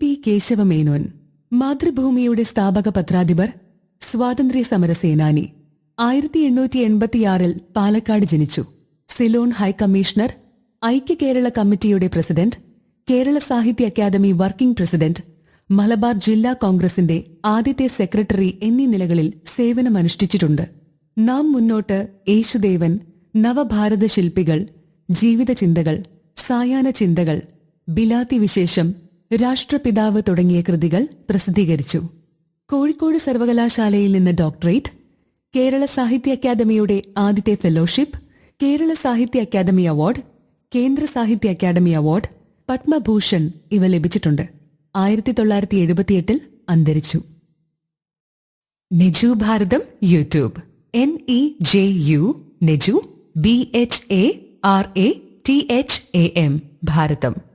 P Kesava Menon മാതൃഭൂമിയുടെ സ്ഥാപക പത്രാധിപർ സ്വാതന്ത്ര്യ സമര സേനാനി ആയിരത്തി എണ്ണൂറ്റി എൺപത്തിയാറിൽ പാലക്കാട് ജനിച്ചു. സിലോൺ ഹൈക്കമ്മീഷണർ ഐക്യ കേരള കമ്മിറ്റിയുടെ പ്രസിഡന്റ് കേരള സാഹിത്യ അക്കാദമി വർക്കിംഗ് പ്രസിഡന്റ് മലബാർ ജില്ലാ കോൺഗ്രസിന്റെ ആദ്യത്തെ സെക്രട്ടറി എന്നീ നിലകളിൽ സേവനമനുഷ്ഠിച്ചിട്ടുണ്ട്. നാം മുന്നോട്ട് യേശുദേവൻ നവഭാരത ശില്പികൾ ജീവിത ചിന്തകൾ സായാഹ്ന ചിന്തകൾ ബിലാത്തി വിശേഷം രാഷ്ട്രപിതാവ് തുടങ്ങിയ കൃതികൾ പ്രസിദ്ധീകരിച്ചു. കോഴിക്കോട് സർവകലാശാലയിൽ നിന്ന് ഡോക്ടറേറ്റ് കേരള സാഹിത്യ അക്കാദമിയുടെ ആദ്യത്തെ ഫെലോഷിപ്പ് കേരള സാഹിത്യ അക്കാദമി അവാർഡ് കേന്ദ്ര സാഹിത്യ അക്കാദമി അവാർഡ് പത്മഭൂഷൺ ഇവ ലഭിച്ചിട്ടുണ്ട്. ആയിരത്തി തൊള്ളായിരത്തി എഴുപത്തിയെട്ടിൽ അന്തരിച്ചു. Neju Bharatham YouTube. N E J U Neju B H A R A T H A M Bharatham.